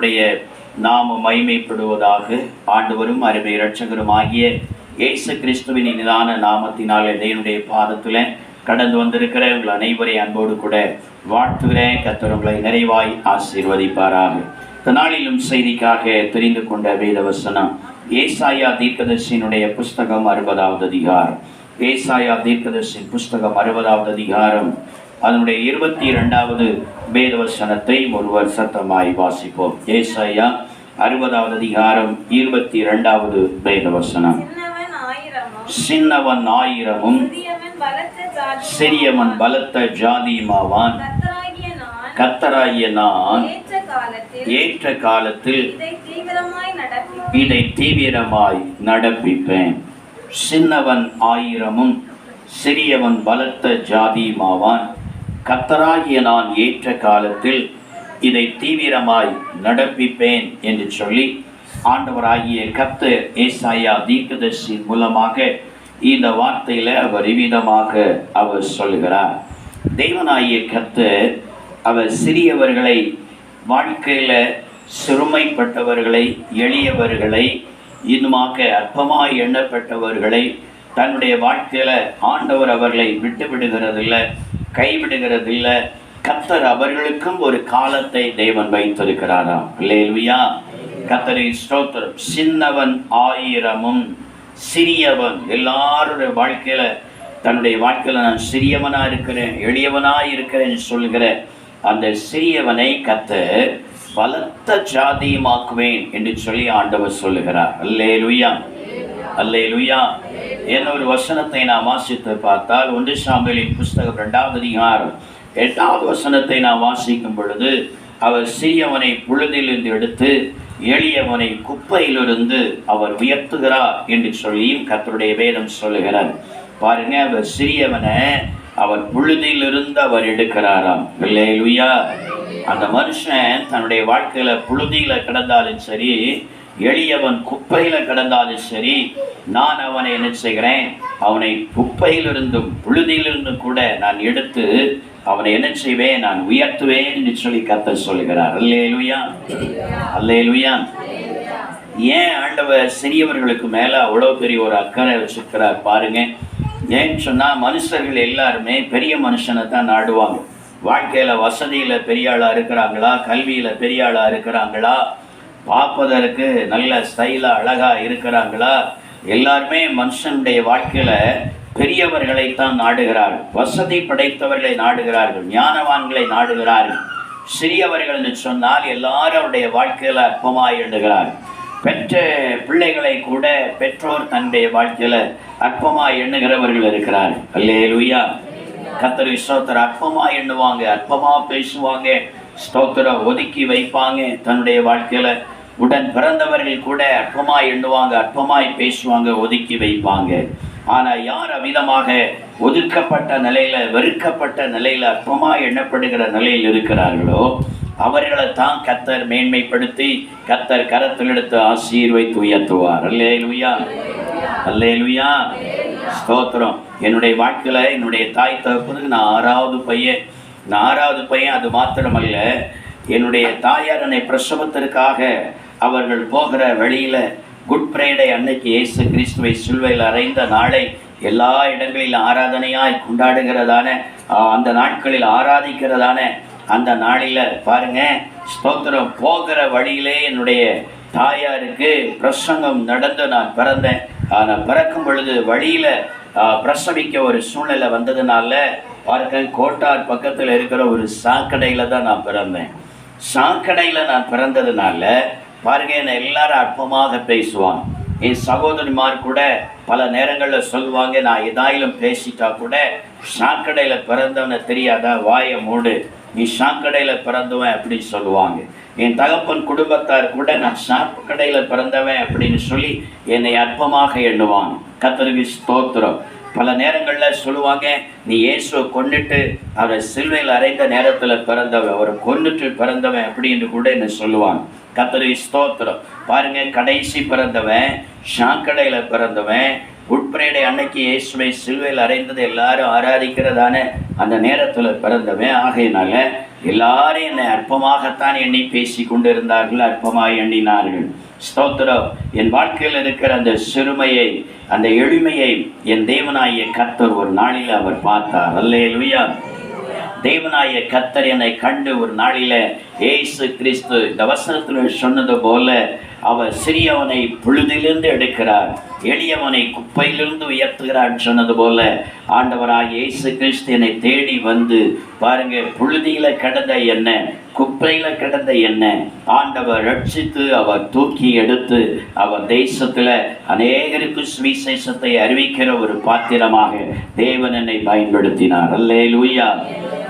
கர்த்தருடைய நாம மைமைப்படுவதாக ஆண்டவரும் அருமை இரட்சகரும் ஆகிய இயேசு கிறிஸ்துவின் நிதான நாமத்தினாலே தேவனுடைய பாதத்தில் கடந்து வந்திருக்கிற உங்கள் அனைவரை அன்போடு கூட வாழ்த்துகிறேன். கர்த்தர் உங்களை நிறைவாய் ஆசீர்வதிப்பாராக. தனாளிலும் செய்திக்காக தெரிந்து கொண்ட வேதவசனம் ஏசாயா தீர்க்கதர்சியினுடைய புஸ்தகம் அறுபதாவது அதிகாரம். ஏசாயா தீர்க்கதர்சியின் புஸ்தகம் அறுபதாவது அதிகாரம். அதனுடைய இருபத்தி இரண்டாவது வேதவசனத்தை ஒருவர் சத்தமாய் வாசிப்போம். ஏசாயா அறுபதாவது அதிகாரம் இருபத்தி இரண்டாவது வேதவசனம். சின்னவன் ஆயிரமும் சிறியவன் பலத்த ஜாதியுமாவான். கத்தராகிய நான் ஏற்ற காலத்தில் இதை தீவிரமாய் நடப்பிப்பேன். சின்னவன் ஆயிரமும் சிறியவன் பலத்த ஜாதியுமாவான். கத்தராகிய நான் ஏற்ற காலத்தில் இதை தீவிரமாய் நடப்பிப்பேன் என்று சொல்லி ஆண்டவராகிய கர்த்தர் ஏசாயா தீர்க்கதர்சி மூலமாக இந்த வார்த்தையில் அவர் இவ்விதமாக அவர் சொல்கிறார் தெய்வனாகிய கர்த்தர் அவர் சிறியவர்களை வாழ்க்கையில் சிறுமைப்பட்டவர்களை எளியவர்களை இன்னுமாக அற்பமாய் எண்ணப்பட்டவர்களை தன்னுடைய வாழ்க்கையில ஆண்டவர் அவர்களை விட்டு விடுகிறதில்ல கைவிடுகிறதில்ல. கத்தர் அவர்களுக்கும் ஒரு காலத்தை தேவன் வைத்திருக்கிறாராம். இல்லையா கத்தரின் ஸ்தோத்திரம். சின்னவன் ஆயிரமும் சிறியவன். எல்லாருடைய வாழ்க்கையில தன்னுடைய வாழ்க்கையில நான் சிறியவனா இருக்கிறேன் எளியவனா இருக்கிறேன் சொல்கிற அந்த சிறியவனை கத்தர் பலத்த ஜாதியுமாக்குவேன் என்று சொல்லி ஆண்டவர் சொல்லுகிறார். அல்லே லுய்யா அல்லே லுயா என்ன ஒரு வசனத்தை நாம் வாசித்து பார்த்தால் ஒன்று சாம்பலின் புஸ்தகம் ரெண்டாவது அதிகாரம் எட்டாவது வசனத்தை நாம் வாசிக்கும் பொழுது அவர் சிறியவனை புழுதிலிருந்து எடுத்து எளியவனை குப்பையிலிருந்து அவர் உயர்த்துகிறார் என்று சொல்லியும் கத்தருடைய வேதம் சொல்லுகிறார் பாருங்க அவர் சிறியவனை அவர் புழுதியிலிருந்து அவர் எடுக்கிறாராம். இல்லையா அந்த மனுஷன் தன்னுடைய வாழ்க்கையில புழுதியில கிடந்தாலும் சரி எளியவன் குப்பையில கிடந்தாலும் சரி நான் அவனை என்ன செய்கிறேன் அவனை குப்பையிலிருந்தும் புழுதியிலிருந்தும் கூட நான் எடுத்து அவனை என்ன செய்வேன் நான் உயர்த்துவேன் என்று சொல்லி கர்த்தர் சொல்லுகிறார். அல்லேலுயா. அல்லேலுயா. ஏன் ஆண்டவர் சிறியவர்களுக்கு மேல அவ்வளோ பெரிய ஒரு அக்கறை வச்சிருக்கிறார் பாருங்க. ஏன்னு சொன்னா மனுஷர்கள் எல்லாருமே பெரிய மனுஷனை தான் நாடுவாங்க. வாழ்க்கையில வசதியில பெரிய ஆளா இருக்கிறாங்களா? கல்வியில பெரிய ஆளா இருக்கிறாங்களா? பார்ப்பதற்கு நல்ல ஸ்டைலா அழகா இருக்கிறாங்களா எல்லாருமே மனுஷனுடைய வாழ்க்கையில பெரியவர்களைத்தான் நாடுகிறார்கள். வசதி படைத்தவர்களை நாடுகிறார்கள். ஞானவான்களை நாடுகிறார்கள். சிறியவர்கள் என்று சொன்னால் எல்லாருடைய வாழ்க்கையில் வாழ்க்கையில அற்பமாய் எண்ணுகிறார்கள் பெற்ற பிள்ளைகளை கூட பெற்றோர் தன்னுடைய வாழ்க்கையில அற்பமாய் எண்ணுகிறவர்கள் இருக்கிறார் அல்லே லுய்யா கத்தர் விஸ்வத்தர் அற்பமா எண்ணுவாங்க அற்பமா பேசுவாங்க. ஸ்தோத்திரம். ஒதுக்கி வைப்பாங்க தன்னுடைய வாழ்க்கையில். உடன் பிறந்தவர்கள் கூட அற்பமாய் எண்ணுவாங்க அற்பமாய் பேசுவாங்க ஒதுக்கி வைப்பாங்க. ஆனால் யார் அமிதமாக ஒதுக்கப்பட்ட நிலையில் வெறுக்கப்பட்ட நிலையில் அற்பமா எண்ணப்படுகிற நிலையில் இருக்கிறார்களோ அவர்களை தான் கத்தர் மேன்மைப்படுத்தி கத்தர் கரத்தில் எடுத்து ஆசீர்வைத்து உயர்த்துவார். அல்லே லுயா அல்லே லுயா ஸ்தோத்திரம். என்னுடைய வாழ்க்கையில் என்னுடைய தாய் தகப்பனுக்கு நான் ஆறாவது பையன். நான் ஆறாவது பையன் அது மாத்திரமல்ல என்னுடைய தாயார் என்னை பிரசவத்திற்காக அவர்கள் போகிற வழியில் குட் ஃப்ரைடே அன்னைக்கு இயேசு கிறிஸ்துவை சிலுவையில் அறைந்த நாளை எல்லா இடங்களிலும் ஆராதனையாய் கொண்டாடுகிறதான அந்த நாட்களில் ஆராதிக்கிறதான அந்த நாளில் பாருங்க ஸ்தோத்திரம். போகிற வழியிலே என்னுடைய தாயாருக்கு பிரசங்கம் நடந்து நான் பிறந்தேன். ஆனால் பிறக்கும் பொழுது வழியில் பிரசவிக்க ஒரு சூழ்நிலை வந்ததுனால பார்க்க கோட்டார் பக்கத்தில் இருக்கிற ஒரு சாக்கடையில் தான் நான் பிறந்தேன். சாக்கடையில் நான் பிறந்ததுனால பாருங்க என்னை எல்லாரும் அற்பமாக பேசுவாங்க. என் சகோதரிமார் கூட பல நேரங்களில் சொல்லுவாங்க நான் எதாயிலும் பேசிட்டா கூட சாக்கடையில் பிறந்தவனை தெரியாதா வாயை மூடு. நீ சாக்கடையில் பிறந்தவன் அப்படின்னு சொல்லுவாங்க. என் தகப்பன் குடும்பத்தார் கூட நான் சாக்கடையில் பிறந்தவன் அப்படின்னு சொல்லி என்னை அற்பமாக எண்ணுவாங்க. கத்தருக்கு ஸ்தோத்திரம். பல நேரங்களில் சொல்லுவாங்க நீ இயேசுவை கொண்டுட்டு அவரை சிலுவையில் அறைந்த நேரத்தில் பிறந்தவன் அவரை கொண்டுட்டு பிறந்தவன் அப்படின்னு கூட என்ன சொல்லுவாங்க. கத்தரி ஸ்தோத்திரம். பாருங்க கடைசி பிறந்தவன் ஷாக்கடையில் பிறந்தவன் உட்பிரேடை அன்னைக்கு இயேசுவை சிலுவையில் அறைந்தது எல்லாரும் ஆராதிக்கிறதான அந்த நேரத்தில் பிறந்தவன். ஆகையினால எல்லாரும் என்னை அற்பமாகத்தான் எண்ணி பேசி கொண்டிருந்தார்கள் அற்பமாக எண்ணினார்கள். ஸ்தோத்திரம். என் வாழ்க்கையில் இருக்கிற அந்த சிறுமையை அந்த எளிமையை என் தேவனாகிய கத்தர் ஒரு நாளில் அவர் பார்த்தார். அல்லே லுயா தேவனாய கத்தர் என்னை கண்டு ஒரு நாளில ஏசு கிறிஸ்து இந்த வசனத்தில் சொன்னது போல அவர் சிறியவனை புழுதிலிருந்து எடுக்கிறார் எளியவனை குப்பையிலிருந்து உயர்த்துகிறார் சொன்னது போல ஆண்டவராக இயேசு கிறிஸ்தியனை தேடி வந்து பாருங்க புழுதியில கிடந்த என்ன குப்பையில கிடந்த என்ன ஆண்டவர் ரட்சித்து அவர் தூக்கி எடுத்து அவர் தேசத்துல அநேகருக்கு சுவிசேஷத்தை அறிவிக்கிற ஒரு பாத்திரமாக தேவன் என்னை பயன்படுத்தினார். அல்லே லூயா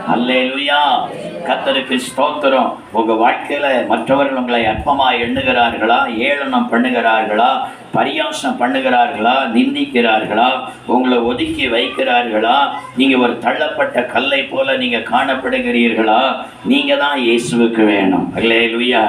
அல்லே லூயா கத்தருக்கு ஸ்தோத்திரம். உங்கள் வாழ்க்கையில் மற்றவர்கள் உங்களை அற்பமாக எண்ணுகிறார்களா? ஏளனம் பண்ணுகிறார்களா? பரியாசம் பண்ணுகிறார்களா? நிந்திக்கிறார்களா? உங்களை ஒதுக்கி வைக்கிறார்களா? நீங்கள் ஒரு தள்ளப்பட்ட கல்லை போல நீங்கள் காணப்படுகிறீர்களா? நீங்கள் தான் இயேசுவுக்கு வேணும். அல்லேலூயா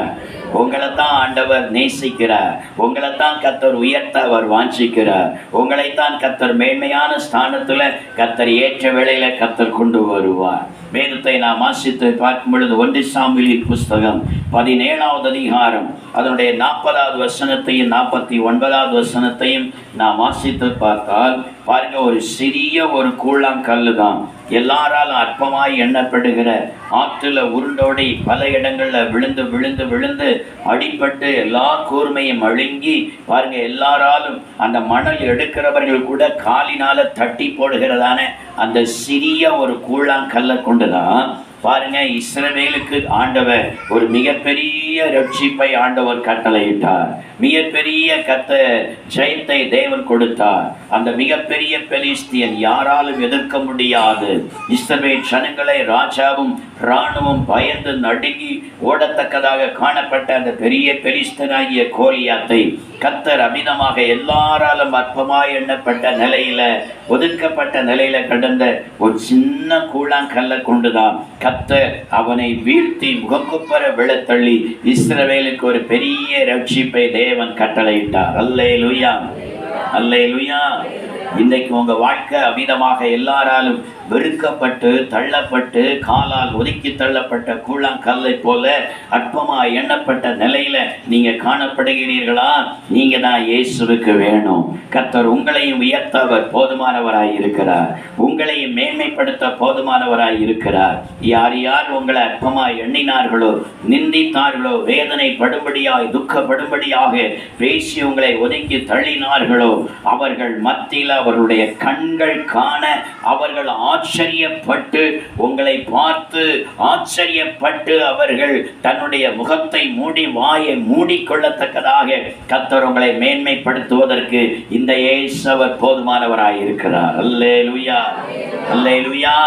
உங்களை தான் ஆண்டவர் நேசிக்கிறார். உங்களை தான் கத்தர் உயர்த்த அவர் வாஞ்சிக்கிறார். உங்களைத்தான் கத்தர் மேன்மையான ஸ்தானத்தில் கத்தர் ஏற்ற வேளையில் கத்தர் கொண்டு வருவார். வேதத்தை நாம் வாசித்து பார்க்கும் பொழுது ஒன்று சாமியில் புஸ்தகம் பதினேழாவது அதிகாரம். அதனுடைய நாற்பதாவது வசனத்தையும் நாற்பத்தி ஒன்பதாவது வசனத்தையும் நாம் வாசித்து பார்த்தால் பாருங்க ஒரு சிறிய ஒரு கூழாங்கல்லு தான் எல்லாராலும் அற்பமாய் எண்ணப்படுகிற ஆற்றுல உருண்டோடி பல இடங்கள்ல விழுந்து விழுந்து விழுந்து அடிபட்டு எல்லா கூர்மையும் அழுங்கி பாருங்க எல்லாராலும் அந்த மணல் எடுக்கிறவர்கள் கூட காலினால தட்டி போடுகிறதான அந்த சிறிய ஒரு கூழாங்கல்லை கொண்டுதான் பாருங்க இஸ்ரவேலுக்கு ஆண்டவர் ஒரு மிகப்பெரிய ரட்சிப்பை ஆண்டவர் கட்டளையிட்டார். மிகப்பெரிய கத்த ஜெயத்தை தேவன் கொடுத்தார். அந்த மிகப்பெரிய பெலிஸ்தியன் யாராலும் எதிர்க்க முடியாது. இஸ்ரவேல் ஜனங்களை ராஜாவும் இராணுவம் பயந்து நடுங்கி ஓடத்தக்கதாக காணப்பட்ட அந்த பெரிய பெலிஸ்தனாகிய கோலியாத்தை கத்தர் அமிதமாக எல்லாராலும் அற்பமாய் எண்ணப்பட்ட நிலையில ஒதுக்கப்பட்ட நிலையில கடந்த ஒரு சின்ன கூழாங்கல்ல கொண்டுதான் கத்தர் அவனை வீழ்த்தி முகக்குப்பர விழத்தள்ளி இஸ்ரவேலுக்கு ஒரு பெரிய ரட்சிப்பை தேவன் கட்டளையிட்டார். அல்லே லுயா அல்லே லுயா இன்றைக்கு உங்க வாழ்க்கை அமிதமாக எல்லாராலும் வெறுக்கப்பட்டு தள்ளப்பட்டு காலால் ஒதுக்கி தள்ளப்பட்ட கூழாங்கல்லை போல அற்பமா எண்ணப்பட்ட நிலையில நீங்க காணப்படுகிறீர்களா? நீங்க தான் இயேசுவுக்கு வேணும். கர்த்தர் உங்களையும் உயர்த்த அவர் போதுமானவராய் இருக்கிறார். உங்களையும் மேன்மைப்படுத்த போதுமானவராய் இருக்கிறார். யார் யார் உங்களை அற்பமாய் எண்ணினார்களோ நிந்தித்தார்களோ வேதனை படும்படியாய் துக்கப்படும்படியாக பேசி உங்களை ஒதுக்கி தள்ளினார்களோ அவர்கள் மத்தியில் அவர்களுடைய கண்கள் காண அவர்கள் ஆச்சரியப்பட்டு உங்களை பார்த்து ஆச்சரியப்பட்டு அவர்கள் தன்னுடைய முகத்தை மூடி வாயை மூடிக்கொள்ளத்தக்கதாக கத்தர் உங்களை மேன்மைப்படுத்துவதற்கு இந்த ஏசவர் போதுமானவராய் இருக்கிறார் அல்லே லுயா அல்லே லுயா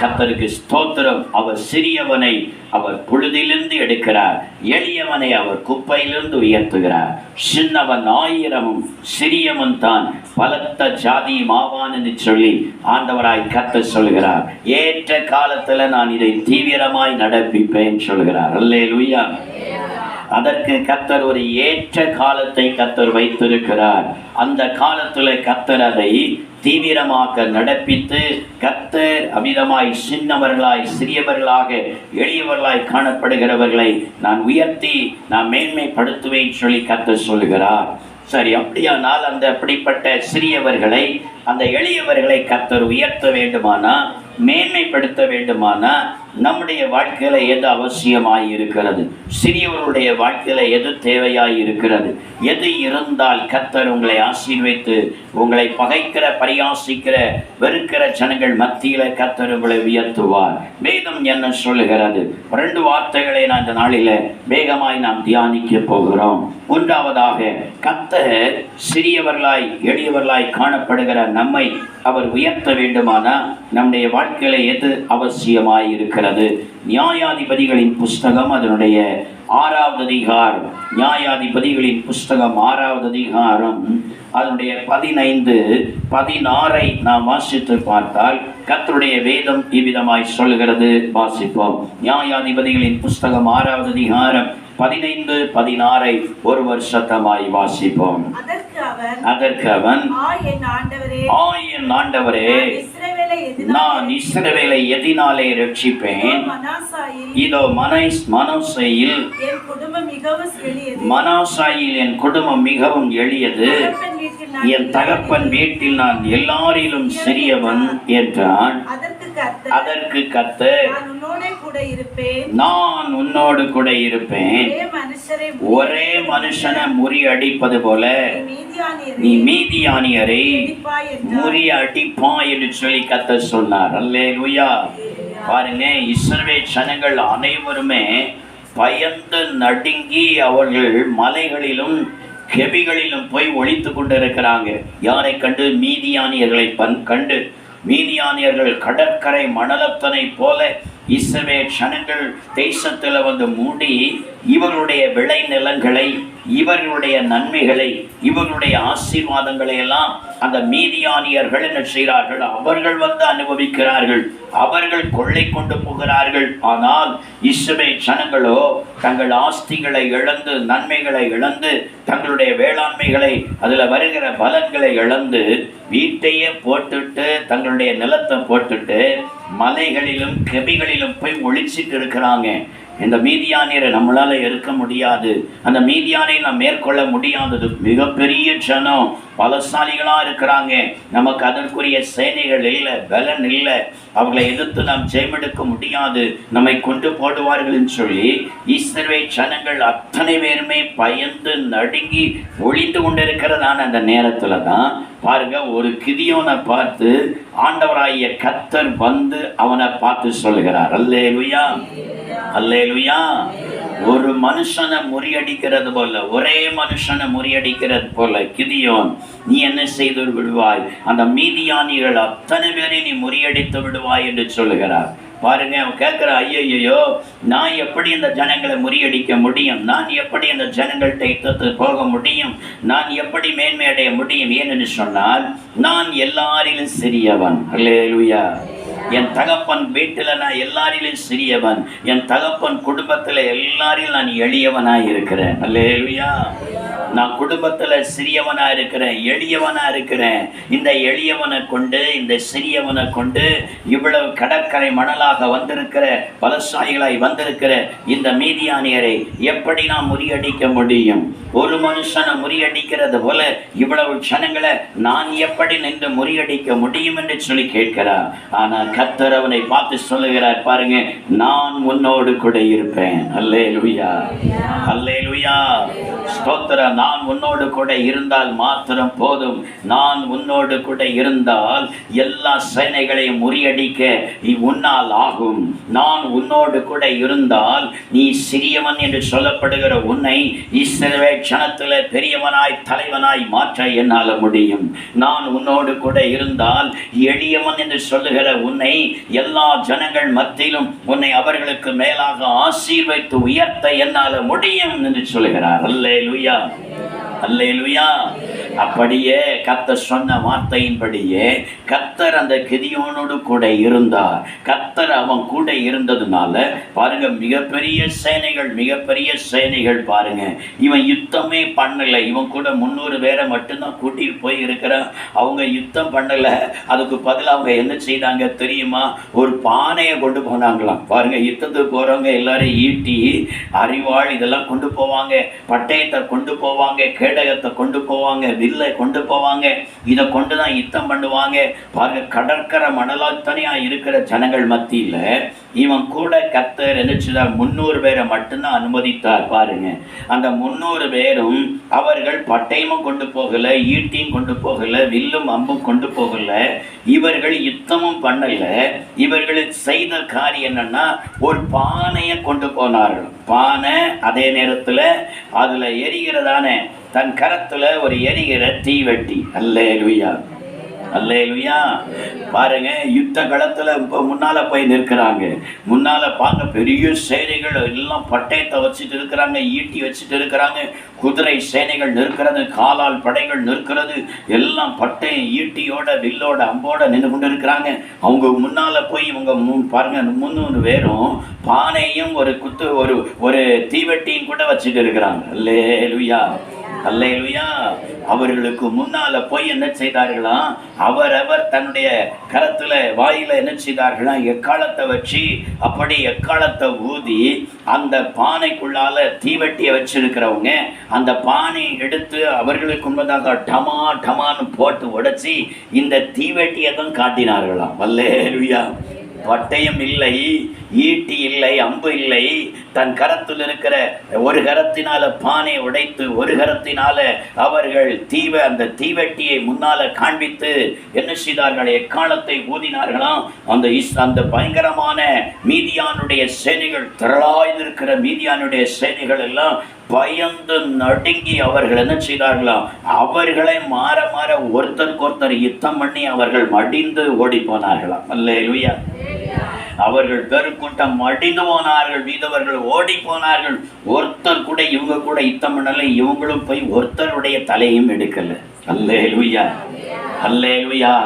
கத்தருக்கு ஸ்தோத்திரம். அவர் சிறியவனை அவர் புழுதிலிருந்து எடுக்கிறார். எளியவனை அவர் குப்பையிலிருந்து உயர்த்துகிறார். சின்னவன் ஆயிரமும் சிறியவன் தான். பலத்த ஜாதி ஆவான்னு சொல்லி ஆண்டவராய் கத்த சொல்கிறார். ஏற்ற காலத்துல நான் இதை தீவிரமாய் நடப்பிப்பேன் சொல்கிறார். அல்லே லுய்யா அதற்கு கத்தர் ஒரு ஏற்ற காலத்தை கத்தர் வைத்திருக்கிறார். அந்த காலத்தில் கத்தர் அதை தீவிரமாக நடப்பித்து கத்தர் அமிதமாய் சின்னவர்களாய் சிறியவர்களாக எளியவர்களாய் காணப்படுகிறவர்களை நான் உயர்த்தி நான் மேன்மைப்படுத்துவேன் சொல்லி கத்தர் சொல்லுகிறார். சரி அப்படியானால் அந்த அப்படிப்பட்ட சிறியவர்களை அந்த எளியவர்களை கத்தர் உயர்த்த வேண்டுமானால் மேன்மைப்படுத்த வேண்டுமானா நம்முடைய வாழ்க்கையில எது அவசியமாய் இருக்கிறது சிறியவருடைய வாழ்க்கையில எது தேவையாய் இருக்கிறது எது இருந்தால் கத்தர் உங்களை ஆசீர்வைத்து உங்களை பகைக்கிற பரியாசிக்கிற வெறுக்கிற ஜனங்கள் மத்தியில கத்தர் உங்களை உயர்த்துவார். வேதம் என்ன சொல்லுகிறது? ரெண்டு வார்த்தைகளை நான் இந்த நாளில வேகமாய் நாம் தியானிக்க போகிறோம். ஒன்றாவதாக கத்தர் சிறியவர்களாய் எளியவர்களாய் காணப்படுகிற நம்மை அவர் உயர்த்த வேண்டுமானா நம்முடைய வாழ்க்கையில எது அவசியமாய் இருக்கிறது நியாயாதிபதிகளின் புஸ்தகம் அதனுடைய ஆறாவது அதிகாரம். நியாயாதிபதிகளின் புஸ்தகம் ஆறாவது அதிகாரம். அதனுடைய பதினைந்து பதினாறை நாம் வாசித்து பார்த்தால் கத்தருடைய வேதம் இவ்விதமாய் சொல்கிறது வாசிப்போம். நியாயாதிபதிகளின் புஸ்தகம் ஆறாவது அதிகாரம். பதினைந்து பதினாறை ஒரு வருஷத்தமாய் வாசிப்போம். அதற்கு அவன் ஆ என் ஆண்டவரே நான் இஸ்ரவேலை எதினாலே ரட்சிப்பேன். இதோ மனைஸ் மனோசையில் மனாசாயில் என் குடும்பம் மிகவும் எளியது. என் தகப்பன் வீட்டில் நான் எல்லாரிலும் சிறியவன் என்றான். அதற்கு கர்த்தர் இருப்பேன். நான் உன்னோடு கூட இருப்பேன். ஒரே மனுஷனை முறியடிப்பது போல. நீ மீதியானியரை. முறியடிப்பா என்று சொல்லி கத்த சொன்னார். அல்லேலூயா. பாருங்க இஸ்ரவே ஜனங்கள் அனைவருமே பயந்து நடுங்கி அவர்கள் மலைகளிலும் கெபிகளிலும் போய் ஒளித்து கொண்டிருக்கிறாங்க. யாரை கண்டு? மீதியானியர்களை கண்டு. மீதியானியர்கள் கடற்கரை மணலத்தனை போல இஸ்ரவே க்ஷணங்கள் தேசத்தில் வந்து மூடி இவனுடைய விளை நிலங்களை இவர்களுடைய நன்மைகளை இவனுடைய ஆசீர்வாதங்களை எல்லாம் அந்த மீதியானியர்கள் என்ன செய்கிறார்கள்? அவர்கள் வந்து அனுபவிக்கிறார்கள். அவர்கள் கொள்ளை கொண்டு போகிறார்கள். ஆனால் இஸ்ரவே ஜனங்களோ தங்கள் ஆஸ்திகளை இழந்து நன்மைகளை இழந்து தங்களுடைய வேளாண்மைகளை அதில் வருகிற பலன்களை இழந்து வீட்டையே போட்டுட்டு தங்களுடைய நிலத்தை போட்டுட்டு மலைகளிலும் கெபிகளிலும் போய் ஒழிச்சிட்டு இருக்கிறாங்க. இந்த மீதியானியரை நம்மளால இருக்க முடியாது. அந்த மீதியானை நாம் மேற்கொள்ள முடியாதது மிகப்பெரிய ஜனம். பலசாலிகளாக இருக்கிறாங்க. நமக்கு அதற்குரிய சேனைகள் இல்லை பலன் இல்லை. அவர்களை எதிர்த்து நாம் ஜெயமெடுக்க முடியாது. நம்மை கொண்டு போடுவார்கள்னு சொல்லி ஈஸ்வரவை ஜனங்கள் அத்தனை பேருமே பயந்து நடுங்கி ஒளிந்து கொண்டிருக்கிறதான அந்த நேரத்தில் தான் பாருங்க ஒரு கிதியோனை பார்த்து ஆண்டவராகிய கத்தர் வந்து அவனை பார்த்து சொல்கிறார் அல்லேலுயா. அல்லேலுயா. ஒரு மனுஷனை முறியடிக்கிறது போல ஒரே மனுஷனை முறியடிக்கிறது போல கிதியோன் நீ என்ன செய்து விடுவாய்? அந்த மீதியானிகள் அத்தனை பேரை நீ முறியடித்து விடுவாய் என்று சொல்லுகிறார். பாருங்க அவன் கேட்குற ஐயையோ நான் எப்படி இந்த ஜனங்களை முறியடிக்க முடியும்? நான் எப்படி இந்த ஜனங்கள்கிட்ட இத்தத்து போக முடியும்? நான் எப்படி மேன்மை அடைய முடியும்? ஏனென்று சொன்னால் நான் எல்லாரிலும் சிறியவன். அல்லேலுயா. என் தகப்பன் வீட்டில் நான் எல்லாரிலும் சிறியவன். என் தகப்பன் குடும்பத்தில் எல்லாரையும் நான் எளியவனாக இருக்கிறேன். அல்லேலூயா. நான் குடும்பத்தில் சிறியவனாக இருக்கிறேன் எளியவனாக இருக்கிறேன். இந்த எளியவனை கொண்டு இந்த சிறியவனை கொண்டு இவ்வளவு கடற்கரை மணலாக வந்திருக்கிற பலசாயிகளாய் வந்திருக்கிற இந்த மீதியானியரை எப்படி நான் முறியடிக்க முடியும்? ஒரு மனுஷனை முறியடிக்கிறது போல இவ்வளவு ஜனங்களை நான் எப்படி நின்று முறியடிக்க முடியும் என்று சொல்லி கேட்கிறார். ஆனால் கத்தர் அவனை பார்த்து சொல்லுகிறார் பாருங்க நான் உன்னோடு கூட இருப்பேன். அல்லே லுயா அல்லே லுயா ஸ்தோத்திரம். நான் உன்னோடு கூட இருந்தால் மாத்திரம் போதும். நான் உன்னோடு கூட இருந்தால் எல்லா சேனைகளையும் முறியடிக்க உன்னால் ஆகும். நான் உன்னோடு கூட இருந்தால் நீ சிறியவன் என்று சொல்லப்படுகிற உன்னை இஸ்ரவே க்ஷணத்தில் பெரியவனாய் தலைவனாய் மாற்ற என்னால் முடியும். நான் உன்னோடு கூட இருந்தால் எளியவன் என்று சொல்லுகிற உன்னை எல்லா ஜனங்கள் மத்தியிலும் உன்னை அவர்களுக்கு மேலாக ஆசீர்வைத்து உயர்த்த என்னால் முடியும் என்று சொல்லுகிறார். அல்லே லுயா அல்லே லுயா அப்படியே கத்தர் சொன்ன வார்த்தையின்படியே கத்தர் அந்த கிதியோனோடு கூட இருந்தார். கத்தர் அவன் கூட இருந்ததுனால பாருங்க மிகப்பெரிய சேனைகள் மிகப்பெரிய சேனைகள் பாருங்க. இவன் யுத்தமே பண்ணல. இவன் கூட முந்நூறு பேரை மட்டும்தான் கூட்டிட்டு போய் இருக்கிறான் அவங்க யுத்தம் பண்ணல. அதுக்கு பதிலா அவங்க என்ன செய்தாங்க தெரியுமா? ஒரு பானையை கொண்டு போனாங்களாம். பாருங்க யுத்தத்துக்கு போறவங்க எல்லாரும் ஈட்டி அறிவாள் இதெல்லாம் கொண்டு போவாங்க. பட்டயத்தை கொண்டு போவாங்க கேடகத்தை கொண்டு போவாங்க. வில்லை கொண்டு போவாங்க. இதை கொண்டு தான் யுத்தம் பண்ணுவாங்க. பாருங்க கடற்கரை மணலாத்தனையா இருக்கிற ஜனங்கள் மத்தியில் இவன் கூட கத்தர் நினைச்சுதான் முந்நூறு பேரை மட்டும்தான் அனுமதித்தார் பாருங்க. அந்த முந்நூறு பேரும் அவர்கள் பட்டயமும் கொண்டு போகலை ஈட்டியும் கொண்டு போகலை வில்லும் அம்பும் கொண்டு போகலை. இவர்கள் யுத்தமும் பண்ணலை. இவர்கள் செய்த காரியம் என்னன்னா ஒரு பானையை கொண்டு போனார்கள். பானை அதே நேரத்தில் அதில் எரிகிறதான தன் கரத்துல ஒரு எரிகிற தீவெட்டி அல்லே லுயா அல்லே லுயா பாருங்க யுத்த களத்துல இப்போ முன்னால போய் நிற்கிறாங்க. முன்னால பார்க்க பெரிய சேனைகள் எல்லாம் பட்டயத்தை வச்சுட்டு இருக்கிறாங்க ஈட்டி வச்சுட்டு இருக்கிறாங்க. குதிரை சேனைகள் நிற்கிறது காலால் படைகள் நிற்கிறது. எல்லாம் பட்டயம் ஈட்டியோட வில்லோட அம்போட நின்று கொண்டு இருக்கிறாங்க. அவங்க முன்னால போய் இவங்க பாருங்க முன்னூறு பேரும் பானையும் ஒரு குத்து ஒரு ஒரு தீவெட்டியும் கூட வச்சுட்டு இருக்கிறாங்க. அல்லே லுயா அல்லையா அவர்களுக்கு முன்னால போய் என்ன செய்தார்களாம் அவரவர் தன்னுடைய கரத்துல வாயில என்ன செய்தார்களாம் எக்காலத்தை வச்சு அப்படி எக்காலத்தை ஊதி அந்த பானைக்குள்ளால தீவெட்டியை வச்சிருக்கிறவங்க அந்த பானை எடுத்து அவர்களுக்கு முன்பதாக டமா டமான்னு போட்டு உடைச்சி இந்த தீவெட்டியை தான் காட்டினார்களாம். வல்லேருயா பட்டயம் இல்லை ஈட்டி இல்லை அம்பு இல்லை தன் கரத்தில் இருக்கிற ஒரு கரத்தினால பானை உடைத்து ஒரு கரத்தினால அவர்கள் தீவ அந்த தீவெட்டியை முன்னால காண்பித்து என்ன செய்தார்கள்? எக்காலத்தை ஊதினார்களாம் அந்த அந்த பயங்கரமான மீதியானுடைய சேனைகள் திரளாய்ந்திருக்கிற மீதியானுடைய சேனைகள் எல்லாம் பயந்து நடுங்கி அவர்கள் என்ன செய்தார்களாம் அவர்களை மாற மாற ஒருத்தருக்கு ஒருத்தர் யுத்தம் பண்ணி அவர்கள் மடிந்து ஓடி போனார்களாம் அல்லேலூயா. அவர்கள் பெருக்கூட்டம் மடிந்து போனார்கள் மீதவர்கள் ஓடி போனார்கள் ஒருத்தர் கூட இவங்க கூட யுத்தம் இவங்களும் போய் ஒருத்தருடைய தலையும் எடுக்கல. அல்லேலூயா. அல்லேலூயா.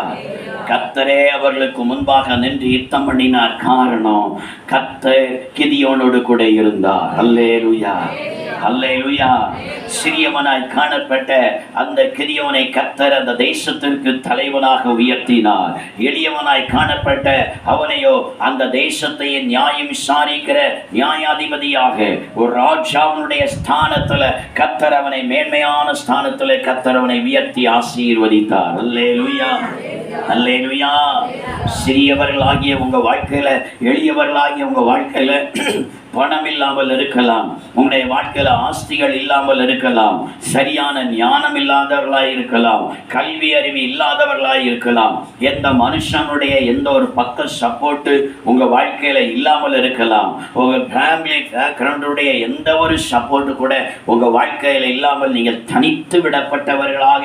கத்தரே அவர்களுக்கு முன்பாக நின்று யுத்தம் பண்ணினார் காரணம். கத்த கிதியோனோடு கூட இருந்தார். அல்லேலூயா. அல்லேலூயா. சிறியவனாய் காணப்பட்ட அந்த கிரியவனை கத்தர் அந்த தேசத்திற்கு தலைவனாக உயர்த்தினார். எளியவனாய் காணப்பட்ட அவனையோ அந்த தேசத்தையே நியாயம் விசாரிக்கிற நியாயாதிபதியாக ஒரு ராஜாவினுடைய ஸ்தானத்துல கத்தர் அவனை மேன்மையான ஸ்தானத்துல கத்தர் அவனை உயர்த்தி ஆசீர்வதித்தார். அல்லேலூயா. அல்லேலூயா. சிறியவர்களாகிய உங்க வாழ்க்கையில எளியவர்களாகிய உங்க வாழ்க்கையில பணம் இல்லாமல் இருக்கலாம். உங்களுடைய வாழ்க்கையில் ஆஸ்திகள் இல்லாமல் இருக்கலாம். சரியான ஞானம் இல்லாதவர்களாய் இருக்கலாம். கல்வி அறிவு இல்லாதவர்களாய் இருக்கலாம். எந்த மனுஷனுடைய எந்த ஒரு பக்க சப்போர்ட்டு உங்கள் வாழ்க்கையில் இல்லாமல் இருக்கலாம். உங்கள் ஃபேமிலி பேக்ரவுண்டுடைய எந்த ஒரு சப்போர்ட்டு கூட உங்கள் வாழ்க்கையில் இல்லாமல் நீங்கள் தனித்து விடப்பட்டவர்களாக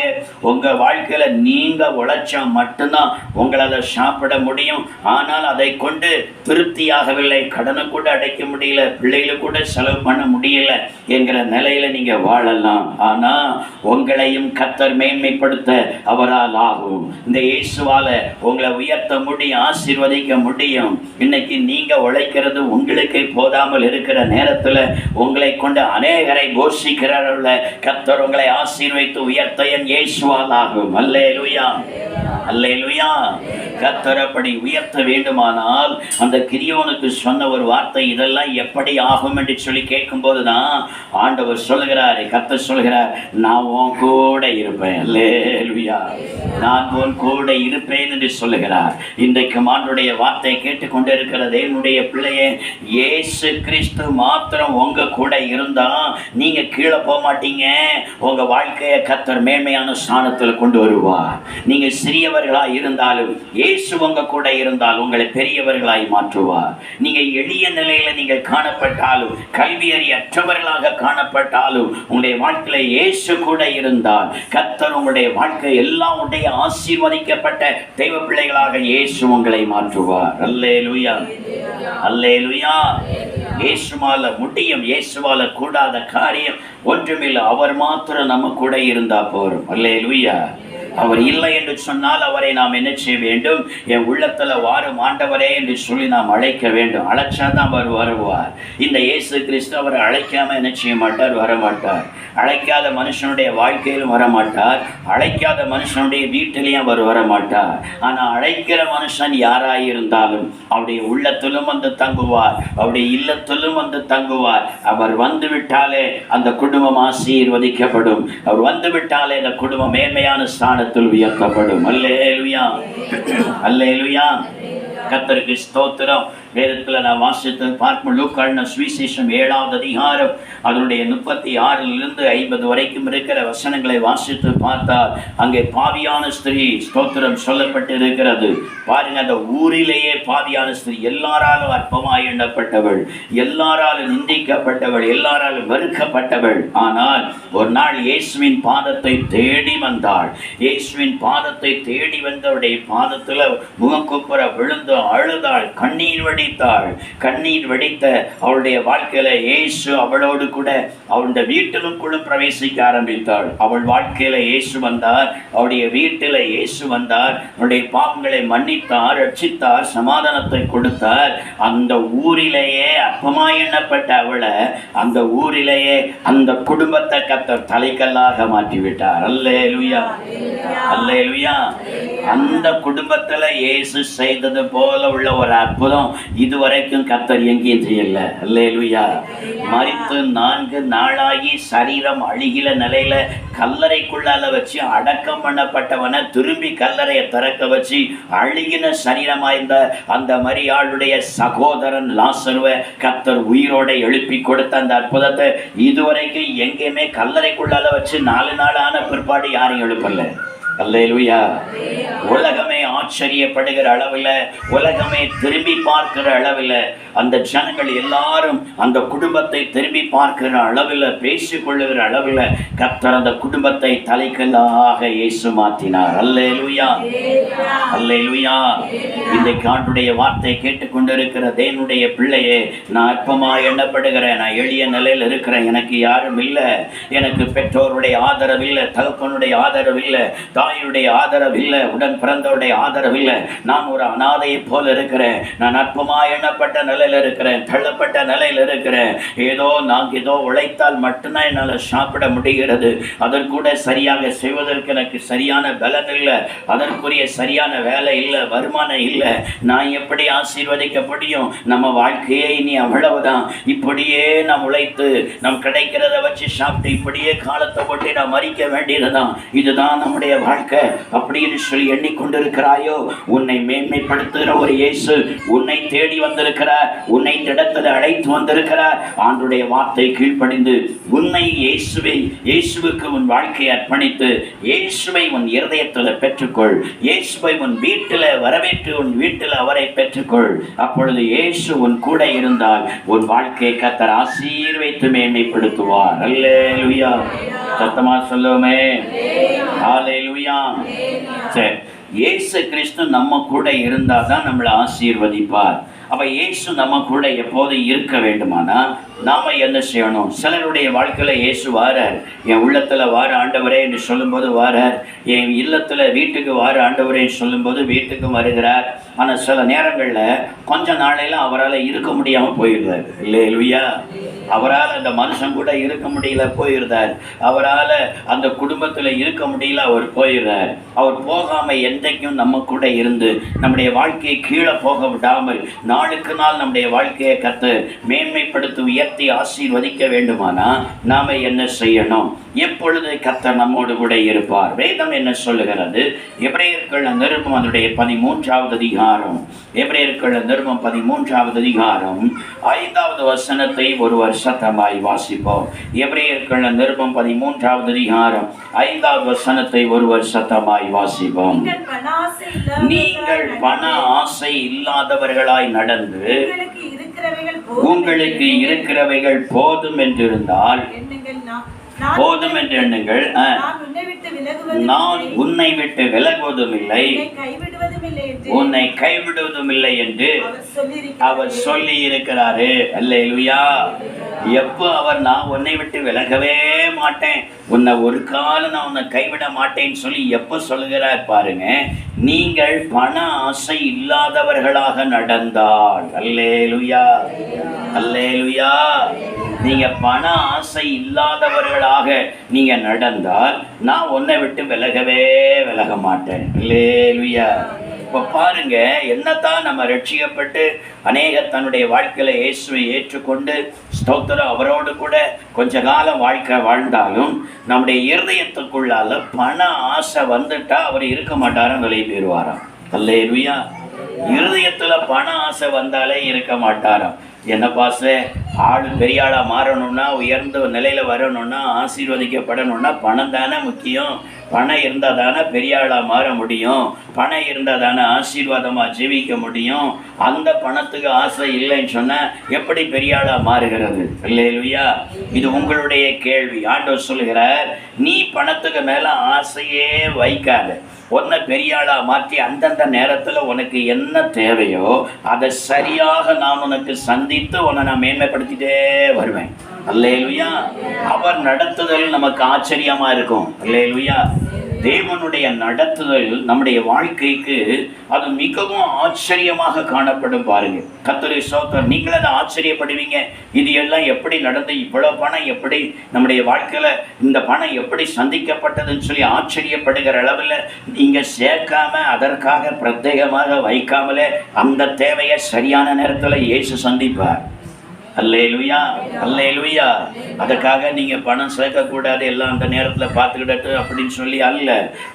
உங்கள் வாழ்க்கையில் நீங்கள் உழைச்சா மட்டும்தான் உங்களால சாப்பிட முடியும். ஆனால் அதை கொண்டு திருப்தியாகவில்லை. கடனை கூட அடைக்க முடியல. பிள்ளைகளை கூட செலவு பண்ண முடியல என்கிற நிலையில நீங்க வாழலாம். ஆனா உங்களையும் கத்தர் மேன்மைப்படுத்த அவரால் ஆகும். இந்த இயேசுவால உங்களை உயர்த்த முடியும் ஆசீர்வதிக்க முடியும். இன்னைக்கு நீங்க உழைக்கிறது உங்களுக்கு போதாமல் இருக்கிற நேரத்துல உங்களை கொண்டு அநேகரை கோஷிக்கிறார்கள் கத்தர் உங்களை ஆசீர்வைத்து உயர்த்த என் இயேசுவால் ஆகும். அல்லே லுயா அல்லே லுயா கத்தர் அப்படி உயர்த்த வேண்டுமானால் அந்த கிரியோனுக்கு சொன்ன ஒரு வார்த்தை இதெல்லாம் எப்படி ஆகும் என்று சொல்லி கேட்கும்போது தான் ஆண்டவர் சொல்லுகிறார் கத்தர் சொல்கிறார் நான் உன் கூட இருப்பேன். நான் உன் கூட இருப்பேன் என்று சொல்லுகிறார். இன்றைக்கு ஆண்டுடைய வார்த்தையை கேட்டுக்கொண்டு இருக்கிறது என்னுடைய பிள்ளையே இயேசு கிறிஸ்து மாத்திரம் உங்க கூட இருந்தா நீங்க கீழே போக மாட்டீங்க. உங்க வாழ்க்கையை கத்தர் மேன்மையான ஸ்தானத்தில் கொண்டு வருவார். நீங்க சிறியவர்களா இருந்தாலும் இயேசு உங்க கூட இருந்தால் உங்களை பெரியவர்களாய் மாற்றுவார். நீங்க எளிய நிலையில நீங்கள் காணப்பட்டாலும் கல்வி அறியற்றவர்களாக காணப்பட்டாலும் உங்களுடைய வாழ்க்கையில இயேசு கூட இருந்தால் கத்தர் உங்களுடைய வாழ்க்கை எல்லாம் உடைய ஆசீர்வதிக்கப்பட்ட தெய்வ பிள்ளைகளாக இயேசு உங்களை மாற்றுவார். அல்லே லுய்யா ஏசுமால முடியும் இயேசுவால கூடாத காரியம் ஒன்றுமில்லை. அவர் மாத்திரம் நம்ம கூட இருந்தா போறோம் அல்லேலூயா. அவர் இல்லை என்று சொன்னால் அவரை நாம் என்ன செய்ய வேண்டும்? என் உள்ளத்துல வாரும் ஆண்டவரே என்று சொல்லி நாம் அழைக்க வேண்டும். அழைச்சாதான் அவர் வருவார். இந்த இயேசு கிறிஸ்து அவரை அழைக்காம என்ன செய்ய மாட்டார்? வரமாட்டார். அழைக்காத மனுஷனுடைய வாழ்க்கையிலும் வரமாட்டார். அழைக்காத மனுஷனுடைய வீட்டிலையும் அவர் வரமாட்டார். ஆனா அழைக்கிற மனுஷன் யாராயிருந்தாலும் அவருடைய உள்ளத்திலும் வந்து தங்குவார். அவருடைய இல்லத்திலும் வந்து தங்குவார். அவர் வந்து விட்டாலே அந்த குடும்பம் ஆசீர்வதிக்கப்படும். அவர் வந்து விட்டாலே அந்த குடும்பம் மேன்மையான ஸ்தானம் ஸ்தானத்தில் உயர்த்தப்படும் அல்லேலுயா. அல்லேலுயா. கத்தருக்கு ஸ்தோத்திரம். வேதத்தில் நான் வாசித்து பார்க்கும் லூக்கான சுவிசேஷம் ஏழாவது அதிகாரம். அதனுடைய முப்பத்தி ஆறிலிருந்து ஐம்பது வரைக்கும் இருக்கிற வசனங்களை வாசித்து பார்த்தால் அங்கே பாவியான ஸ்திரீ ஸ்தோத்திரம் சொல்லப்பட்டு இருக்கிறது பாருங்க அந்த ஊரிலேயே பாவியான ஸ்திரீ எல்லாராலும் அற்பமாய் எண்ணப்பட்டவள் எல்லாராலும் நிந்திக்கப்பட்டவள் எல்லாராலும் வெறுக்கப்பட்டவள். ஆனால் ஒரு நாள் இயேசுவின் பாதத்தை தேடி வந்தாள். இயேசுவின் பாதத்தை தேடி வந்தவருடைய பாதத்தில் முகக்குப்புற விழுந்து அழுதாள். கண்ணீர் வடி துடித்தாள் கண்ணீர் வெடித்த அவளுடைய வாழ்க்கையில இயேசு அவளோடு கூட அவளுடைய வீட்டிலுக்குள்ள பிரவேசிக்க ஆரம்பித்தாள். அவள் வாழ்க்கையில இயேசு வந்தார். அவளுடைய வீட்டில இயேசு வந்தார். அவளுடைய பாவங்களை மன்னித்தார் ரட்சித்தார் சமாதானத்தை கொடுத்தார். அந்த ஊரிலேயே அப்பமா எண்ணப்பட்ட அவளை அந்த ஊரிலேயே அந்த குடும்பத்தை கத்தர் தலைக்கல்லாக மாற்றிவிட்டார். அல்லே லுயா அல்லே லுயா அந்த குடும்பத்தில் இயேசு செய்தது போல உள்ள ஒரு அற்புதம். இதுவரைக்கும் கத்தர் எங்கேயும் செய்யல. அல்லேலுயா. மறித்து நான்கு நாளாகி சரீரம் அழுகில நிலையில கல்லறைக்குள்ளால வச்சு அடக்கம் பண்ணப்பட்டவனை திரும்பி கல்லறையை திறக்க வச்சு அழுகின சரீரமாய்ந்த அந்த மரியாளுடைய சகோதரன் லாசருவை கத்தர் உயிரோட எழுப்பி கொடுத்த அந்த அற்புதத்தை இதுவரைக்கும் எங்கேயுமே கல்லறைக்குள்ளால வச்சு நாலு நாளான பிற்பாடு யாரையும் எழுப்பல. அல்லேலூயா. உலகம் ஆச்சரியப்படுகிற அளவில் உலகமே திரும்பி பார்க்கிற அளவில் அந்த ஜனங்கள் எல்லாரும் அந்த குடும்பத்தை திரும்பி பார்க்கிற அளவில் பேசிக்கொள்ளுகிற அளவில் கத்தர் அந்த குடும்பத்தை தலைக்கல்லாக இயேசு மாற்றினார். அல்லேலூயா. அல்லேலூயா. இன்றைக்கு ஆண்டுடைய வார்த்தை கேட்டுக்கொண்டிருக்கிற தேவனுடைய பிள்ளையே நான் அற்பமா எண்ணப்படுகிறேன். நான் எளிய நிலையில் இருக்கிறேன். எனக்கு யாரும் இல்லை. எனக்கு பெற்றோருடைய ஆதரவு இல்லை தகப்பனுடைய ஆதரவு இல்லை தாயுடைய ஆதரவு இல்லை உடன் பிறந்தவருடைய ஆதரவு இல்லை நான் ஒரு அனாதையை போல இருக்கிறேன். நான் அற்பமா எண்ணப்பட்ட நிலையில் இருக்கிறேன். தள்ளப்பட்ட நிலையில் இருக்கிறேன். ஏதோ நான் ஏதோ உழைத்தால் மட்டும்தான் என்னால் சாப்பிட முடிகிறது. அதற்கூட சரியாக செய்வதற்கு எனக்கு சரியான பலன் இல்லை. அதற்குரிய சரியான வேலை இல்லை. வருமானம் இல்லை. நான் எப்படி ஆசீர்வதிக்க முடியும்? நம்ம வாழ்க்கையே இனி அவ்வளவுதான். இப்படியே நாம் உழைத்து நம் கிடைக்கிறத வச்சு சாப்பிட்டு இப்படியே காலத்தை ஒட்டி நாம் மறிக்க வேண்டியதுதான். இதுதான் நம்முடைய வாழ்க்கை. அப்படின்னு சொல்லி எண்ணிக்கொண்டிருக்கிறாய். உன்னை மேன்மைப்படுத்துகிற ஒரு இயேசு உன்னை தேடி வந்திருக்கிறார். உன்னை இந்த இடத்துல அழைத்து வந்திருக்கிறார். ஆண்டுடைய வார்த்தை கீழ்ப்படிந்து உன்னை இயேசுவை இயேசுவுக்கு உன் வாழ்க்கையை அர்ப்பணித்து இயேசுவை உன் இருதயத்தில் பெற்றுக்கொள். இயேசுவை உன் வீட்டில் வரவேற்று உன் வீட்டில் அவரை பெற்றுக்கொள். அப்பொழுது இயேசு உன் கூட இருந்தால் உன் வாழ்க்கையை கத்தர் ஆசீர்வைத்து மேன்மைப்படுத்துவார். அல்லேலூயா. சத்தமா சொல்லுவோமே. ஹalleluya சரி. இயேசு கிறிஸ்து நம்ம கூட இருந்தால் தான் நம்மளை ஆசீர்வதிப்பார். அப்போ இயேசு நம்ம கூட எப்போதும் இருக்க வேண்டுமானா நாம் என்ன செய்யணும்? சிலருடைய வாழ்க்கையில் இயேசு வாரார். என் உள்ளத்தில் வார ஆண்டவரே என்று சொல்லும்போது வாரார். என் இல்லத்தில் வீட்டுக்கு வார ஆண்டவரே சொல்லும்போது வீட்டுக்கும் வருகிறார். ஆனால் சில நேரங்களில் கொஞ்ச நாளையில் அவரால் இருக்க முடியாமல் போயிடுறார். இல்லை இல்லையா? அவரால் அந்த மனுஷன் கூட இருக்க முடியல போயிருந்தார். அவரால் அந்த குடும்பத்தில் இருக்க முடியல அவர் போயிடுறார். அவர் போகாம என்றைக்கும் நம்ம கூட இருந்து நம்முடைய வாழ்க்கையை கீழே போக விடாமல் நாளுக்கு நாள் நம்முடைய வாழ்க்கையை கற்று மேன்மைப்படுத்தி உயர்த்தி ஆசீர்வதிக்க வேண்டுமானா நாம என்ன செய்யணும்? எப்பொழுது கத்த நம்மோடு கூட இருப்பார். வேதம் என்ன சொல்லுகிறது? எபிரேயர்கள் நிருபம் அதனுடைய பதிமூன்றாவது அதிகாரம். எபிரேயர்கள் நிருபம் பதிமூன்றாவது அதிகாரம். ஐந்தாவது வசனத்தை ஒருவர் சத்தமாய் வாசிப்போம் எபிரேயர்கள் நிருபம் பதிமூன்றாவது அதிகாரம் ஐந்தாவது வசனத்தை ஒருவர் சத்தமாய் வாசிப்போம் நீங்கள் பண ஆசை இல்லாதவர்களாய் நடந்து உங்களுக்கு இருக்கிறவைகள் போதும் என்றிருந்தால் போதும் என்று எண்ணுங்கள். நான் உன்னை விட்டு விலகுவதும் இல்லை, உன்னை கைவிடுவதும் இல்லை என்று அவர் சொல்லி இருக்கிறாரு அல்லேலூயா. எப்போ அவர் நான் உன்னை விட்டு விலகவே மாட்டேன் உன்னை ஒரு காலம் நான் உன்னை கைவிட மாட்டேன்னு சொல்லி எப்போ சொல்லுகிறார் பாருங்க நீங்கள் பண ஆசை இல்லாதவர்களாக நடந்தால். அல்லே லுயா அல்லே லுயா நீங்க பண ஆசை இல்லாதவர்களாக நீங்க நடந்தால் நான் உன்னை விட்டு விலகவே விலக மாட்டேன். அல்லேலுயா. இப்போ பாருங்க என்னத்தான் நம்ம ரட்சிக்கப்பட்டு அநேக தன்னுடைய வாழ்க்கையில இயேசுவை ஏற்றுக்கொண்டு ஸ்தோத்திரம் அவரோடு கூட கொஞ்ச காலம் வாழ்க்கை வாழ்ந்தாலும் நம்முடைய இருதயத்துக்குள்ளால பண ஆசை வந்துட்டா அவர் இருக்க மாட்டாரும் விலை போயிடுவாராம் அல்லேலுயா. இருதயத்துல பண ஆசை வந்தாலே இருக்க மாட்டாராம். என்ன பாச ஆள் பெரிய ஆளா மாறணும்னா உயர்ந்த நிலையில வரணும்னா ஆசீர்வதிக்கப்படணும்னா பணம் தானே முக்கியம். பணம் இருந்தால் தானே பெரியாளாக மாற முடியும்? பணம் இருந்தால் தானே ஆசீர்வாதமாக ஜீவிக்க முடியும்? அந்த பணத்துக்கு ஆசை இல்லைன்னு சொன்னால் எப்படி பெரியாளாக மாறுகிறது? இல்லையா இது உங்களுடைய கேள்வி. ஆண்டவர் சொல்லுகிறார் நீ பணத்துக்கு மேலே ஆசையே வைக்காத. உன்னை பெரியாளாக மாற்றி அந்தந்த நேரத்தில் உனக்கு என்ன தேவையோ அதை சரியாக நான் உனக்கு சந்தித்து உன்னை நான் மேன்மைப்படுத்திட்டே வருவேன். அல்லேலுயா. அவர் நடத்துதல் நமக்கு ஆச்சரியமா இருக்கும். அல்லேலுயா. தேவனுடைய நடத்துதல் நம்முடைய வாழ்க்கைக்கு அது மிகவும் ஆச்சரியமாக காணப்படும் பாருங்க. கத்தரி சோத்தர் நீங்களும் அதை ஆச்சரியப்படுவீங்க. இது எல்லாம் எப்படி நடந்து இவ்வளோ பணம் எப்படி நம்முடைய வாழ்க்கையில் இந்த பணம் எப்படி சந்திக்கப்பட்டதுன்னு சொல்லி ஆச்சரியப்படுகிற அளவில் நீங்கள் சேர்க்காம அதற்காக பிரத்யேகமாக வைக்காமலே அந்த தேவையை சரியான நேரத்தில் இயேசு சந்திப்பார். அல்லேலுயா அல்லேலுயா. அதுக்காக நீங்கள் பணம் சேர்க்கக்கூடாது எல்லாம் அந்த நேரத்தில் பார்த்துக்கிடட்டு அப்படின்னு சொல்லி அல்ல.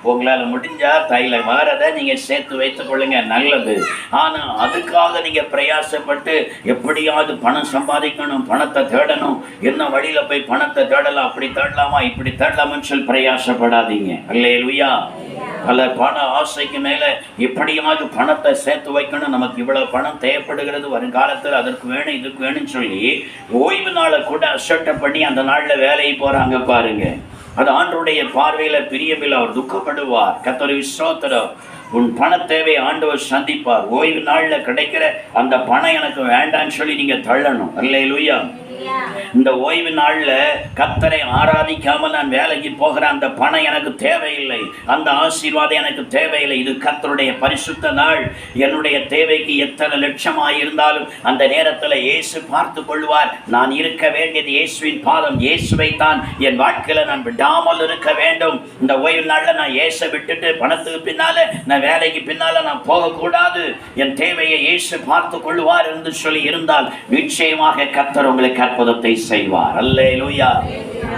உங்களால் முடிஞ்சா தையில் வாரதை நீங்கள் சேர்த்து வைத்துக்கொள்ளுங்க நல்லது. ஆனால் அதுக்காக நீங்கள் பிரயாசப்பட்டு எப்படியாவது பணம் சம்பாதிக்கணும் பணத்தை தேடணும். என்ன வழியில் போய் பணத்தை தேடலாம்? அப்படி தேடலாமா? இப்படி தேடலாமான்னு சொல்லி பிரயாசப்படாதீங்க. அல்லேலுயா. பல பண ஆசைக்கு மேலே எப்படியாவது பணத்தை சேர்த்து வைக்கணும். நமக்கு இவ்வளோ பணம் தேவைப்படுகிறது. வருங்காலத்தில் அதற்கு வேணும் இதுக்கு வேணும்னு சொல்லி ஓய்வு நாளை கூட அசட்டை பண்ணி அந்த நாள்ல வேலைக்கு போறாங்க பாருங்க. அது ஆண்டருடைய பார்வையில் பிரியமில்லை. அவர் துக்கப்படுவார். கத்தரி விஸ்ரோத்தரம் உன் பண தேவை ஆண்டவர் சந்திப்பார். ஓய்வு நாள்ல கிடைக்கிற அந்த பணம் எனக்கு வேண்டாம்னு சொல்லி நீங்க தள்ளணும். அல்லேலூயா. இந்த ஓய்வு நாள்ல கத்தரை ஆராதிக்காம நான் வேலைக்கு போகிற அந்த பணம் எனக்கு தேவையில்லை. அந்த ஆசீர்வாதம் எனக்கு தேவையில்லை. இது கத்தருடைய பரிசுத்த நாள். என்னுடைய தேவைக்கு எத்தனை லட்சமாய் இருந்தாலும் அந்த நேரத்துல இயேசு பார்த்து கொள்வார். நான் இருக்க வேண்டியது இயேசுவின் பாதம். இயேசுவை தான் என் வாழ்க்கையில நான் விடாமல் இருக்க வேண்டும். இந்த ஓய்வு நாள்ல நான் இயேசை விட்டுட்டு பணத்துக்கு பின்னால நான் வேலைக்கு பின்னால நான் போகக்கூடாது. என் தேவையை இயேசு பார்த்து கொள்வார் என்று சொல்லி இருந்தால் நிச்சயமாக கத்தர் உங்களுக்கு அற்புதத்தை செய்வார். அல்லே லூயா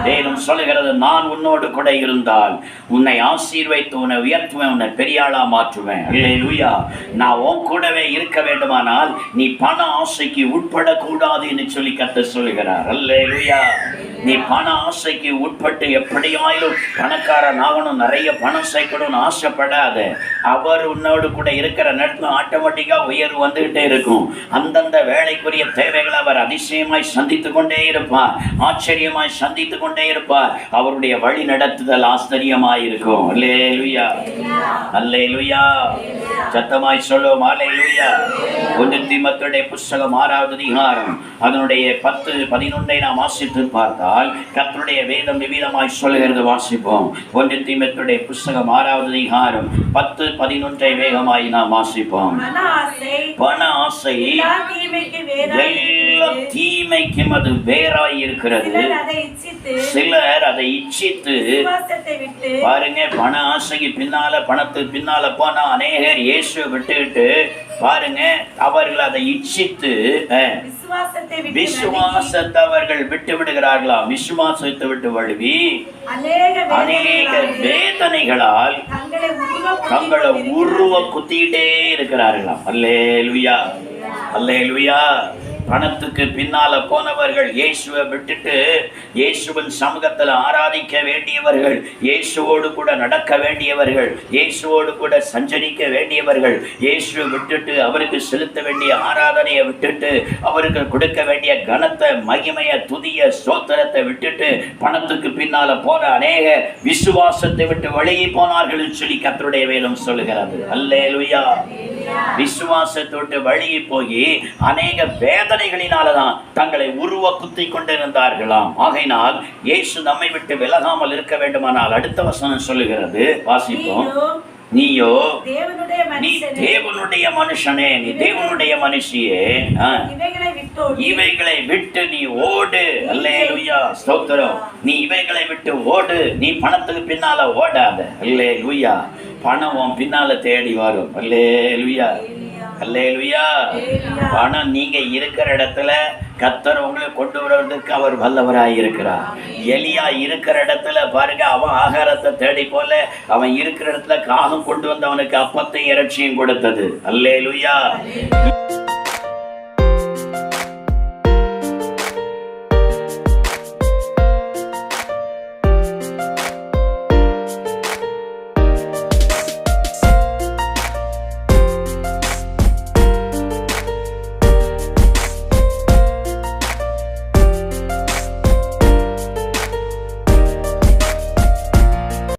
தேவன் சொல்லுகிறது நான் உன்னோடு கூட இருந்தால் உன்னை ஆசீர்வைத்து உன்னை உயர்த்துவேன் உன்னை பெரியாளா மாற்றுவேன். அல்லேலூயா. நான் உன் கூடவே இருக்க வேண்டுமானால் நீ பண ஆசைக்கு உட்படக்கூடாது என்று சொல்லி கத்த சொல்லுகிறார். அல்லே லூயா நீ பண ஆசைக்கு உட்பட்டு எப்படியாயிலும் பணக்காரன் ஆகணும். நிறைய பணம் சேர்க்கணும்னு ஆசைப்படாத. அவர் உன்னோடு கூட இருக்கிற நேரத்தில் ஆட்டோமேட்டிக்கா உயர்வு வந்துகிட்டே இருக்கும். அந்தந்த வேலைக்குரிய தேவைகளை அவர் அதிசயமாய் சந்தித்து கொண்டே இருப்பார். ஆச்சரியமாய் சந்தித்து கொண்டே இருப்பார். அவருடைய வழி நடத்துதல் ஆச்சரியமாய் இருக்கும். அல்லே லுயா சத்தமாய் சொல்லுவோம். அல்லேலூயா. ஒன்று திமத்துடைய புஸ்தகம் ஆறாவது அதிகாரம். அதனுடைய பத்து பதினொன்றை நாம் வாசித்து பார்த்தால் கர்த்தருடைய வேதம் விவிதமாய் சொல்லுகிறது வாசிப்போம். ஒன்று தீமத்துடைய புஸ்தகம் ஆறாவது அதிகாரம் பத்து பதினொன்றை வேகமாய் நாம் வாசிப்போம். பண ஆசை எல்லா. தீமைக்கும் அது வேறாய் இருக்கிறது. சிலர் அதை இச்சித்து பாருங்க பண ஆசைக்கு பின்னால பணத்துக்கு பின்னால போனா அநேகர் இயேசுவை விட்டுவிட்டு பாருங்க அவர்கள் அதை இச்சித்து விசுவாசத்தை அவர்கள் விட்டு விடுகிறார்களாம் விசுவாசத்தை விட்டு வழுவி அநேக வேதனைகளாலே தங்களை உருவ குத்திக்கிட்டே இருக்கிறார்களாம். அல்லேலுயா. அல்லேலுயா. பணத்துக்கு பின்னால போனவர்கள் இயேசுவை விட்டுட்டு இயேசுவின் சமூகத்தில் ஆராதிக்க வேண்டியவர்கள் இயேசுவோடு கூட நடக்க வேண்டியவர்கள் இயேசுவோடு கூட சஞ்சரிக்க வேண்டியவர்கள் இயேசுவை விட்டுட்டு அவருக்கு செலுத்த வேண்டிய ஆராதனையை விட்டுட்டு அவருக்கு கொடுக்க வேண்டிய கனத்தை மகிமைய துதிய சோத்திரத்தை விட்டுட்டு பணத்துக்கு பின்னால போன அநேக விசுவாசத்தை விட்டு வெளியே போனார்கள் சொல்லி கத்தருடைய வேலும் சொல்லுகிறது. அல்லேலுயா. விசுவாசத்தை விட்டு வழியே போய் அநேக வேதனைகளினாலதான் தங்களை உருவ குத்தி கொண்டிருந்தார்களாம். ஆகையினால் இயேசு நம்மை விட்டு விலகாமல் இருக்க வேண்டுமானால் அடுத்த வசனம் சொல்லுகிறது. வாசிப்போம். நீயோ நீ தேவனுடைய மனுஷனே நீ தேவனுடைய மனுஷியே. இவைகளை விட்டு நீ ஓடு. அல்லேலுயா. ஸ்தோத்திரம். நீ இவைகளை விட்டு ஓடு. நீ பணத்துக்கு பின்னால ஓடாத. அல்லேலுயா. பணம் பின்னால தேடி வரும். அல்லேலுயா. அல்லேலுயா. பணம் நீங்க இருக்கிற இடத்துல கத்தர் உங்களை கொண்டு வருவதற்கு அவர் வல்லவராய் இருக்கிறார். எலியா இருக்கிற இடத்துல பாருங்க அவன் ஆகாரத்தை தேடி போல அவன் இருக்கிற இடத்துல காகம் கொண்டு வந்து அவனுக்கு அப்பத்தையும் இறைச்சியும் கொடுத்தது. அல்லேலுயா.